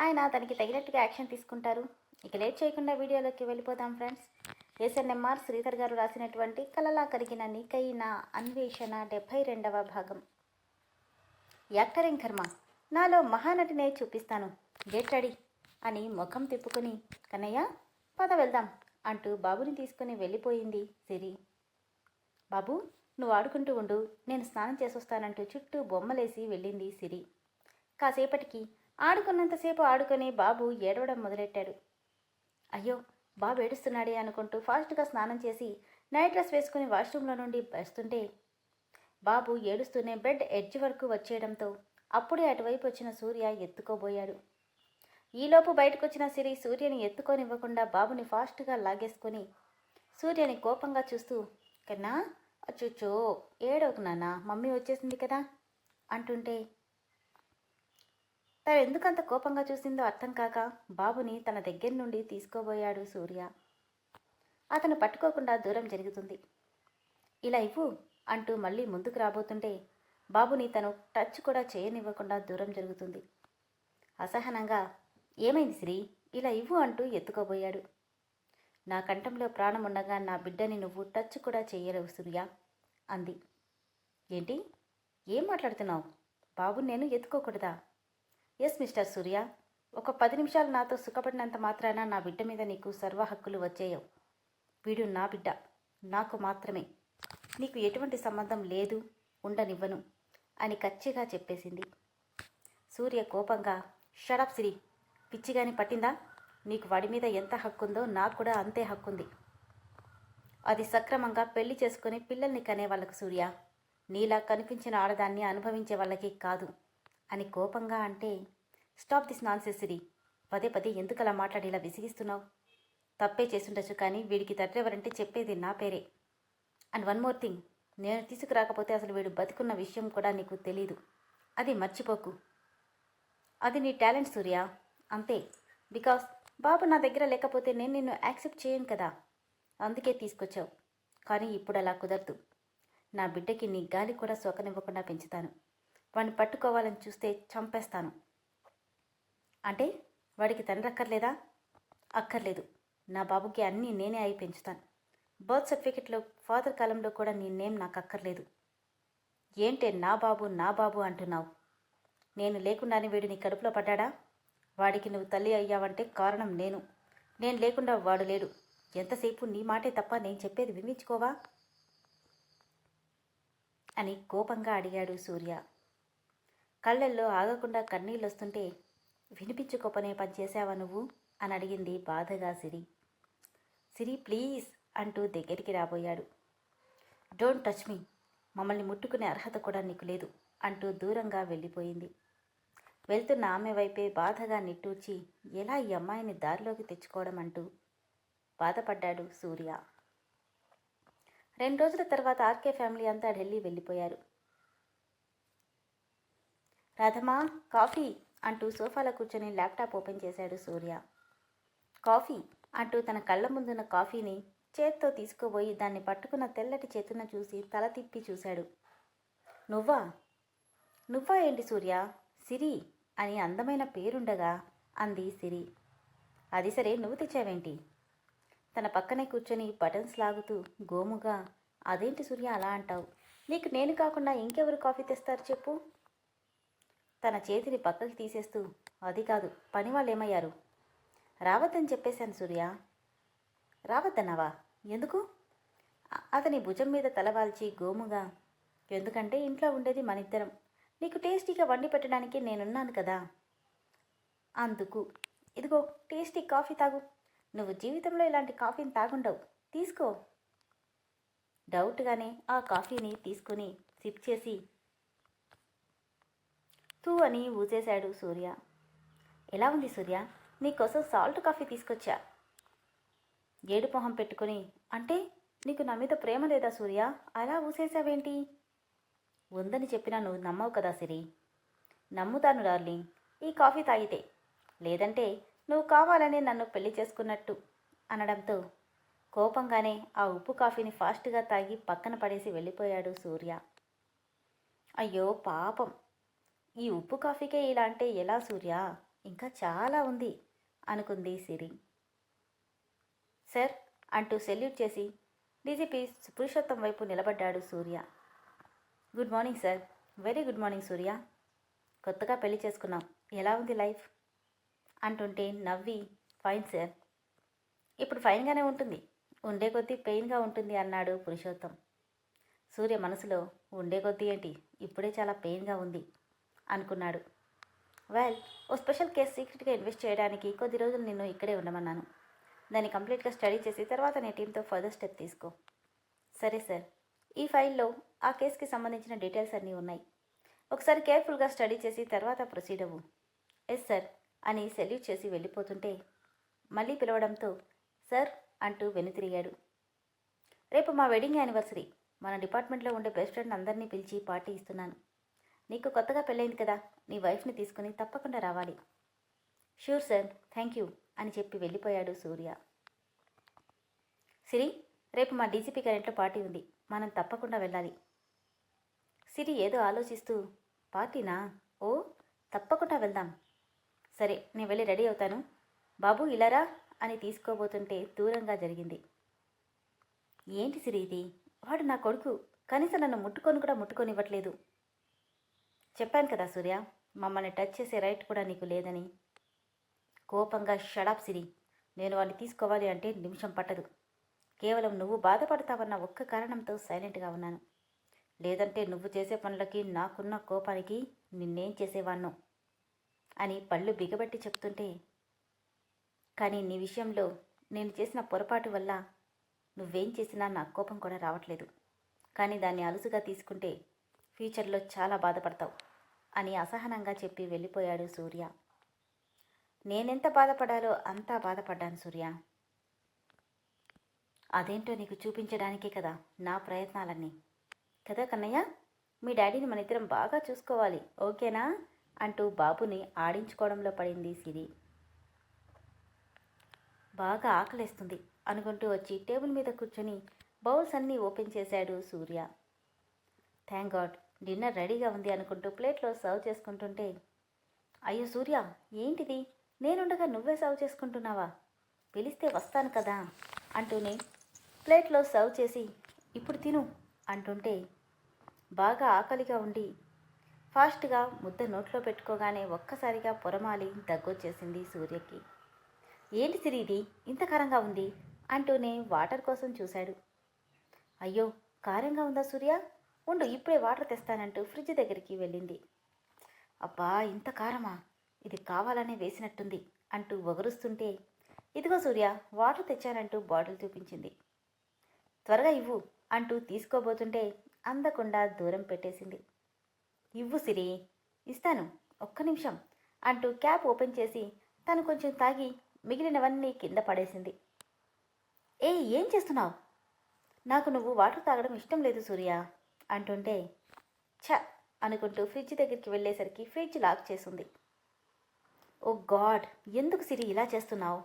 ఆయన దానికి తగినట్టుగా యాక్షన్ తీసుకుంటారు. ఇక లేట్ చేయకుండా వీడియోలోకి వెళ్ళిపోదాం ఫ్రెండ్స్. ఎస్ఎన్ఎంఆర్ శ్రీధర్ గారు రాసినటువంటి కలలా కలిగిన నీకైన అన్వేషణ డెబ్భై రెండవ భాగం. యాక్టరింగ్ కర్మ? నాలో మహానటినే చూపిస్తాను. గెట్ రెడీ అని ముఖం తిప్పుకుని కన్నయ్య పద వెళ్దాం అంటూ బాబుని తీసుకుని వెళ్ళిపోయింది సిరి. బాబు నువ్వు ఆడుకుంటూ ఉండు. నేను స్నానం చేసొస్తానంటూ చుట్టూ బొమ్మలేసి వెళ్ళింది సిరి. కాసేపటికి ఆడుకున్నంతసేపు ఆడుకొని బాబు ఏడవడం మొదలెట్టాడు. అయ్యో బాబు ఏడుస్తున్నాడే అనుకుంటూ ఫాస్ట్గా స్నానం చేసి నైట్ డ్రెస్ వేసుకుని వాష్రూమ్లో నుండి వస్తుంటే బాబు ఏడుస్తూనే బెడ్ ఎడ్జ్ వరకు వచ్చేయడంతో అప్పుడే అటువైపు వచ్చిన సూర్య ఎత్తుకోబోయాడు. ఈలోపు బయటకు వచ్చిన సిరి సూర్యని ఎత్తుకోనివ్వకుండా బాబుని ఫాస్ట్గా లాగేసుకొని సూర్యని కోపంగా చూస్తూ కన్నా అచ్చుచ్చో ఏడవకు నాన్న మమ్మీ వచ్చేసింది కదా అంటుంటే తను ఎందుకంత కోపంగా చూసిందో అర్థం కాక బాబుని తన దగ్గర నుండి తీసుకోబోయాడు సూర్య. అతను పట్టుకోకుండా దూరం జరుగుతుంది. ఇలా ఇవ్వు అంటూ మళ్ళీ ముందుకు రాబోతుంటే బాబుని తను టచ్ కూడా చేయనివ్వకుండా దూరం జరుగుతుంది. అసహనంగా ఏమైంది శ్రీ ఇలా ఇవ్వు అంటూ ఎత్తుకోబోయాడు. నా కంఠంలో ప్రాణం ఉండగా నా బిడ్డని నువ్వు టచ్ కూడా చేయలేవు సూర్య అంది. ఏంటి? ఏం మాట్లాడుతున్నావు? బాబుని నేను ఎత్తుకోకూడదా? ఎస్ మిస్టర్ సూర్య. ఒక పది నిమిషాలు నాతో సుఖపడినంత మాత్రాన నా బిడ్డ మీద నీకు సర్వ హక్కులు వచ్చేయవు. వీడు నా బిడ్డ. నాకు మాత్రమే. నీకు ఎటువంటి సంబంధం లేదు ఉండనివ్వను అని కచ్చిగా చెప్పేసింది. సూర్య కోపంగా షడప్ సిరి. పిచ్చిగాని పట్టిందా? నీకు వాడి మీద ఎంత హక్కుందో నాకు కూడా అంతే హక్కుంది. అది సక్రమంగా పెళ్ళి చేసుకుని పిల్లల్ని కనే వాళ్ళకు సూర్య. నీలా కనిపించిన ఆడదాన్ని అనుభవించే వాళ్ళకి కాదు. అని కోపంగా అంటే స్టాప్ దిస్ నాన్సెసరీ పదే పదే ఎందుకు అలా మాట్లాడి ఇలా విసిగిస్తున్నావు? తప్పే చేసుండొచ్చు కానీ వీడికి తట్టెవరంటే చెప్పేది నా పేరే. And one more thing. నేను తీసుకురాకపోతే అసలు వీడు బతుకున్న విషయం కూడా నీకు తెలీదు. అది మర్చిపోకు. అది నీ టాలెంట్ సూర్య. అంతే. బికాస్ బాబు నా దగ్గర లేకపోతే నేను నిన్ను యాక్సెప్ట్ చేయను కదా. అందుకే తీసుకొచ్చావు. కానీ ఇప్పుడు అలా కుదరదు. నా బిడ్డకి నీ గాలి కూడా సోకనివ్వకుండా పెంచుతాను. వాడిని పట్టుకోవాలని చూస్తే చంపేస్తాను. అంటే వాడికి తండ్రి అక్కర్లేదా అక్కర్లేదు. నా బాబుకి అన్నీ నేనే అయి పెంచుతాను. బర్త్ సర్టిఫికెట్లో ఫాదర్ కాలంలో కూడా నీ నేమ్ నాకు అక్కర్లేదు. ఏంటే నా బాబు నా బాబు అంటున్నావు? నేను లేకుండానే వీడు నీ కడుపులో పడ్డాడా? వాడికి నువ్వు తల్లి అయ్యావంటే కారణం నేను. నేను లేకుండా వాడు లేడు. ఎంతసేపు నీ మాటే తప్ప నేను చెప్పేది వినిపించుకోవా? అని కోపంగా అడిగాడు సూర్య. కళ్ళల్లో ఆగకుండా కన్నీళ్ళు వస్తుంటే వినిపించుకోపనే పని చేశావా నువ్వు? అని అడిగింది బాధగా సిరి. సిరి ప్లీజ్ అంటూ దగ్గరికి రాబోయాడు. Don't touch me. మమ్మల్ని ముట్టుకునే అర్హత కూడా నీకు లేదు అంటూ దూరంగా వెళ్ళిపోయింది. వెళ్తున్న ఆమె వైపే బాధగా నిట్టూర్చి ఎలా ఈ అమ్మాయిని దారిలోకి తెచ్చుకోవడం? అంటూ బాధపడ్డాడు సూర్య. రెండు రోజుల తర్వాత ఆర్కే ఫ్యామిలీ అంతా ఢిల్లీ వెళ్ళిపోయారు. రథమా కాఫీ అంటూ సోఫాలో కూర్చొని ల్యాప్టాప్ ఓపెన్ చేశాడు సూర్య. కాఫీ అంటూ తన కళ్ళ ముందున్న కాఫీని చేత్తో తీసుకుపోయి దాన్ని పట్టుకున్న తెల్లటి చేతున చూసి తల తిప్పి చూశాడు. నువ్వా? నువ్వా ఏంటి సూర్య? సిరి అని అందమైన పేరుండగా అంది సిరి. అది సరే నువ్వు తెచ్చావేంటి తన పక్కనే కూర్చొని బటన్స్ లాగుతూ గోముగా అదేంటి సూర్య అలా అంటావు? నీకు నేను కాకుండా ఇంకెవరు కాఫీ తెస్తారు చెప్పు? తన చేతిని పక్కకి తీసేస్తూ అది కాదు పని వాళ్ళు ఏమయ్యారు రావద్దని చెప్పేశాను సూర్య. రావద్దన్నావా? ఎందుకు? అతని భుజం మీద తలవాల్చి గోముగా ఎందుకంటే ఇంట్లో ఉండేది మనిద్దరం. నీకు టేస్టీగా వండి పెట్టడానికి నేనున్నాను కదా? అందుకు. ఇదిగో టేస్టీ కాఫీ తాగు. నువ్వు జీవితంలో ఇలాంటి కాఫీని తాగుండవు. తీసుకో. డౌట్గానే ఆ కాఫీని తీసుకుని సిప్ చేసి తూ అని ఊసేశాడు సూర్య. ఎలా ఉంది సూర్య? నీకోసం సాల్ట్ కాఫీ తీసుకొచ్చా? ఏడు మొహం పెట్టుకుని అంటే నీకు నా మీద ప్రేమ లేదా సూర్య? అలా ఊసేసావేంటి ఉందని చెప్పినా నువ్వు నమ్మవు కదా సిరి. నమ్ముతాను డార్లింగ్. ఈ కాఫీ తాగితే. లేదంటే నువ్వు కావాలని నన్ను పెళ్ళి చేసుకున్నట్టు అనడంతో కోపంగానే ఆ ఉప్పు కాఫీని ఫాస్ట్గా తాగి పక్కన పడేసి వెళ్ళిపోయాడు సూర్య. అయ్యో పాపం. ఈ ఉప్పు కాఫీకే ఇలా అంటే ఎలా సూర్య? ఇంకా చాలా ఉంది అనుకుంది సిరి. సార్ అంటూ సెల్యూట్ చేసి డీజీపీ పురుషోత్తం వైపు నిలబడ్డాడు Surya. Good morning sir. Very good morning Surya. కొత్తగా పెళ్ళి చేసుకున్నాం. ఎలా ఉంది లైఫ్? అంటుంటే నవ్వి ఫైన్ సార్. ఇప్పుడు ఫైన్గానే ఉంటుంది. ఉండే కొద్దీ పెయిన్గా ఉంటుంది అన్నాడు పురుషోత్తం. సూర్య మనసులో ఉండే కొద్దీ ఏంటి? ఇప్పుడే చాలా పెయిన్గా ఉంది. అనుకున్నాడు. వెల్ ఓ స్పెషల్ కేస్ సీక్రెట్గా ఇన్వెస్ట్ చేయడానికి కొద్ది రోజులు నిన్ను ఇక్కడే ఉండమన్నాను. దాన్ని కంప్లీట్గా స్టడీ చేసి తర్వాత నీ టీంతో ఫర్దర్ స్టెప్ తీసుకో. సరే సార్. ఈ ఫైల్లో ఆ కేసుకి సంబంధించిన డీటెయిల్స్ అన్నీ ఉన్నాయి. ఒకసారి కేర్ఫుల్గా స్టడీ చేసి తర్వాత ప్రొసీడ్ అవ్వు. ఎస్ సార్ అని సెల్యూట్ చేసి వెళ్ళిపోతుంటే మళ్ళీ పిలవడంతో సార్ అంటూ వెనుతిరిగాడు. రేపు మా వెడ్డింగ్ యానివర్సరీ. మన డిపార్ట్మెంట్లో ఉండే బెస్ట్ ఫ్రెండ్ అందరినీ పిలిచి పార్టీ ఇస్తున్నాను. నీకు కొత్తగా పెళ్ళైంది కదా నీ వైఫ్ని తీసుకుని తప్పకుండా రావాలి. షూర్ సార్ థ్యాంక్ యూ అని చెప్పి వెళ్ళిపోయాడు సూర్య. సిరి రేపు మా డీజీపీ గారింట్లో పార్టీ ఉంది. మనం తప్పకుండా వెళ్ళాలి. సిరి ఏదో ఆలోచిస్తూ పార్టీనా? ఓ తప్పకుండా వెళ్దాం. సరే నేను వెళ్ళి రెడీ అవుతాను. బాబు ఇలారా అని తీసుకోబోతుంటే దూరంగా జరిగింది. ఏంటి సిరి ఇది? వాడు నా కొడుకు. కనీసం నన్ను ముట్టుకొని కూడా ముట్టుకొనివ్వట్లేదు. చెప్పాను కదా సూర్య మమ్మల్ని టచ్ చేసే రైట్ కూడా నీకు లేదని. కోపంగా షడాప్ సిరి. నేను వాడిని తీసుకోవాలి అంటే నిమిషం పట్టదు. కేవలం నువ్వు బాధపడతావన్న ఒక్క కారణంతో సైలెంట్గా ఉన్నాను. లేదంటే నువ్వు చేసే పనులకి నాకున్న కోపానికి నిన్నేం చేసేవాణ్ణో? అని పళ్ళు బిగబట్టి చెప్తుంటే కానీ నీ విషయంలో నేను చేసిన పొరపాటు వల్ల నువ్వేం చేసినా నా కోపం కూడా రావట్లేదు. కానీ దాన్ని అలుసుగా తీసుకుంటే ఫ్యూచర్లో చాలా బాధపడతావు అని అసహనంగా చెప్పి వెళ్ళిపోయాడు సూర్య. నేనెంత బాధపడాలో అంతా బాధపడ్డాను సూర్య. అదేంటో నీకు చూపించడానికే కదా నా ప్రయత్నాలన్నీ. కదా కన్నయ్య? మీ డాడీని మన ఇద్దరం బాగా చూసుకోవాలి ఓకేనా? అంటూ బాబుని ఆడించుకోవడంలో పడింది సిరి. బాగా ఆకలేస్తుంది అనుకుంటూ వచ్చి టేబుల్ మీద కూర్చొని బౌల్స్ అన్నీ ఓపెన్ చేశాడు సూర్య. థ్యాంక్ గాడ్ డిన్నర్ రెడీగా ఉంది అనుకుంటూ ప్లేట్లో సర్వ్ చేసుకుంటుంటే అయ్యో సూర్య ఏంటిది? నేనుండగా నువ్వే సర్వ్ చేసుకుంటున్నావా? పిలిస్తే వస్తాను కదా అంటూనే ప్లేట్లో సర్వ్ చేసి ఇప్పుడు తిను అంటుంటే బాగా ఆకలిగా ఉండి ఫాస్ట్గా ముద్ద నోట్లో పెట్టుకోగానే ఒక్కసారిగా పొరమాలి దగ్గొచ్చేసింది సూర్యకి. ఏంటి సిరి ఇది? ఇంత కారంగా ఉంది అంటూనే వాటర్ కోసం చూశాడు. అయ్యో కారంగా ఉందా సూర్య? ఉండు ఇప్పుడే వాటర్ తెస్తానంటూ ఫ్రిడ్జ్ దగ్గరికి వెళ్ళింది. అబ్బా ఇంత కారమా? ఇది కావాలనే వేసినట్టుంది అంటూ ఒగరుస్తుంటే ఇదిగో సూర్య వాటర్ తెచ్చానంటూ బాటిల్ చూపించింది. త్వరగా ఇవ్వు అంటూ తీసుకోబోతుంటే అందకుండా దూరం పెట్టేసింది. ఇవ్వు సిరి ఇస్తాను ఒక్క నిమిషం అంటూ క్యాప్ ఓపెన్ చేసి తను కొంచెం తాగి మిగిలినవన్నీ కింద పడేసింది. ఏ ఏం చేస్తున్నావు? నాకు నువ్వు వాటర్ తాగడం ఇష్టం లేదు సూర్య. అంటుంటే ఛ! అనుకుంటూ ఫ్రిడ్జ్ దగ్గరికి వెళ్ళేసరికి ఫ్రిడ్జ్ లాక్ చేసింది. Oh god! ఎందుకు సిరి ఇలా చేస్తున్నావు?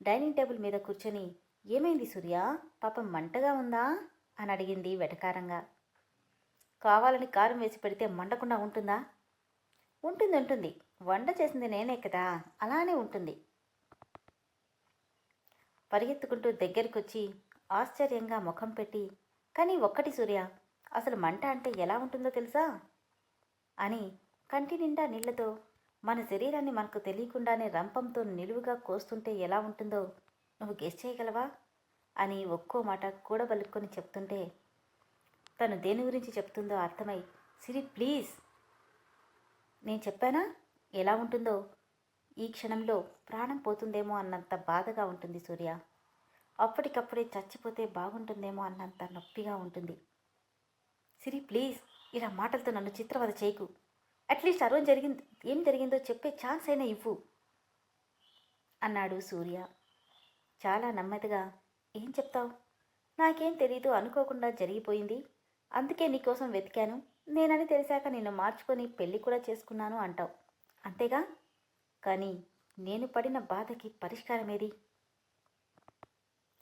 డైనింగ్ టేబుల్ మీద కూర్చొని ఏమైంది సూర్య? పాపం మంటగా ఉందా? అని అడిగింది వెటకారంగా. కావాలని కారం వేసి పెడితే మండకుండా ఉంటుందా? ఉంటుంది ఉంటుంది. వంట చేసింది నేనే కదా! అలానే ఉంటుంది. పరిగెత్తుకుంటూ దగ్గరికొచ్చి ఆశ్చర్యంగా ముఖం పెట్టి కానీ ఒక్కటి సూర్య అసలు మంట అంటే ఎలా ఉంటుందో తెలుసా? అని కంటి నిండా నీళ్ళతో మన శరీరాన్ని మనకు తెలియకుండానే రంపంతో నిలువుగా కోస్తుంటే ఎలా ఉంటుందో నువ్వు గెస్ చేయగలవా? అని ఒక్కో మాట కూడబలుక్కొని చెప్తుంటే తను దేని గురించి చెప్తుందో అర్థమై సిరి ప్లీజ్ నేను చెప్పానా? ఎలా ఉంటుందో? ఈ క్షణంలో ప్రాణం పోతుందేమో అన్నంత బాధగా ఉంటుంది సూర్య. అప్పటికప్పుడే చచ్చిపోతే బాగుంటుందేమో అన్నంత నొప్పిగా ఉంటుంది. సిరి ప్లీజ్ ఇలా మాటలతో నన్ను చిత్రవద చేయకు. అట్లీస్ట్ ఆ రోజు జరిగింది ఏం జరిగిందో చెప్పే ఛాన్స్ అయినా ఇవ్వు అన్నాడు సూర్య. చాలా నెమ్మదిగా ఏం చెప్తావు? నాకేం తెలీదు అనుకోకుండా జరిగిపోయింది. అందుకే నీకోసం వెతికాను. నేనని తెలిసాక నిన్ను మార్చుకొని పెళ్ళి కూడా చేసుకున్నాను అంటావు. అంతేగా? కానీ నేను పడిన బాధకి పరిష్కారమేది?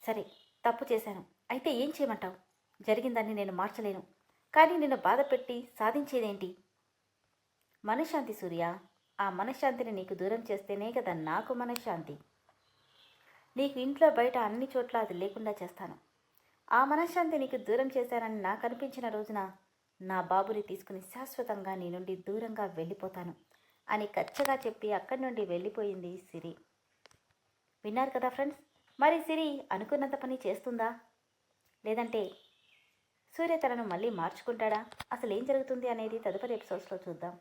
సరే తప్పు చేశాను. అయితే ఏం చేయమంటావు? జరిగిందాన్ని నేను మార్చలేను. కానీ నిన్ను బాధపెట్టి సాధించేదేంటి? మనశ్శాంతి సూర్య. ఆ మనశ్శాంతిని నీకు దూరం చేస్తేనే కదా నాకు మనశ్శాంతి. నీకు ఇంట్లో బయట అన్ని చోట్ల అది లేకుండా చేస్తాను. ఆ మనశ్శాంతి నీకు దూరం చేశానని నాకు అనిపించిన రోజున నా బాబుని తీసుకుని శాశ్వతంగా నీ నుండి దూరంగా వెళ్ళిపోతాను అని కచ్చగా చెప్పి అక్కడి నుండి వెళ్ళిపోయింది సిరి. విన్నారు కదా ఫ్రెండ్స్? మరి సిరి అనుకున్నంత పని చేస్తుందా? లేదంటే సూర్య తనను మళ్ళీ మార్చుకుంటాడా? అసలు ఏం జరుగుతుంది అనేది తదుపరి ఎపిసోడ్స్లో చూద్దాం.